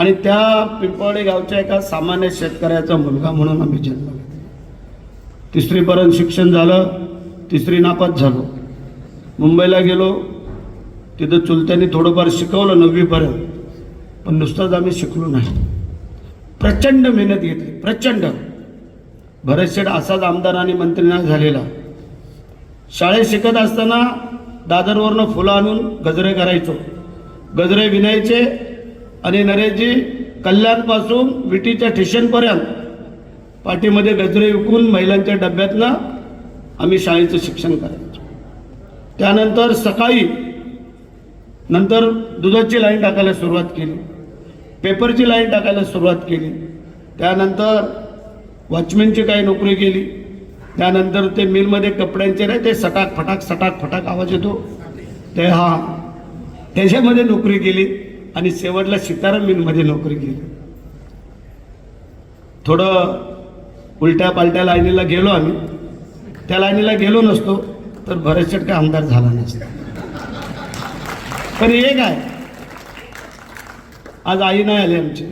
आणि त्या पिंपळे गावच्या एका सामान्य शेतकऱ्याचा मुलगा म्हणून आम्ही जन्म घेतला. तिसरीपर्यंत शिक्षण झालं तिसरी नापास झालो. मुंबईला गेलो तिथं चुलत्यांनी थोडंफार शिकवलं नववीपर्यंत पण नुसतंच आम्ही शिकलो नाही. प्रचंड मेहनत घेतली प्रचंड. भरतशेठ असाच आमदार आणि मंत्री ना झालेला. शाळेत शिकत असताना दादरवरनं फुलं आणून गजरे करायचो. गजरे विणायचे आणि नरेशजी कल्याणपासून विटीच्या ठिशनपर्यंत पाठीमध्ये गजरे विकून महिलांच्या डब्यातनं आम्ही शाळेचं शिक्षण करायचो. त्यानंतर सकाळी नंतर दुधाची लाईन टाकायला सुरुवात केली. पेपरची लाईन टाकायला सुरुवात केली. त्यानंतर वॉचमॅनची काही नोकरी केली. त्यानंतर ते मिलमध्ये कपड्यांचे नाही ते सटाक फटाक सटाक फटाक आवाज येतो. ते हा त्याच्यामध्ये नोकरी केली. आणि शेवटला सीताराम मिलमध्ये नोकरी केली. थोडं उलट्या पालट्या लाईनीला गेलो आम्ही. त्या लाईनीला गेलो नसतो तर भरत शेटका आमदार झाला नसतो. पण हे काय? आज आई नाही आली आमची.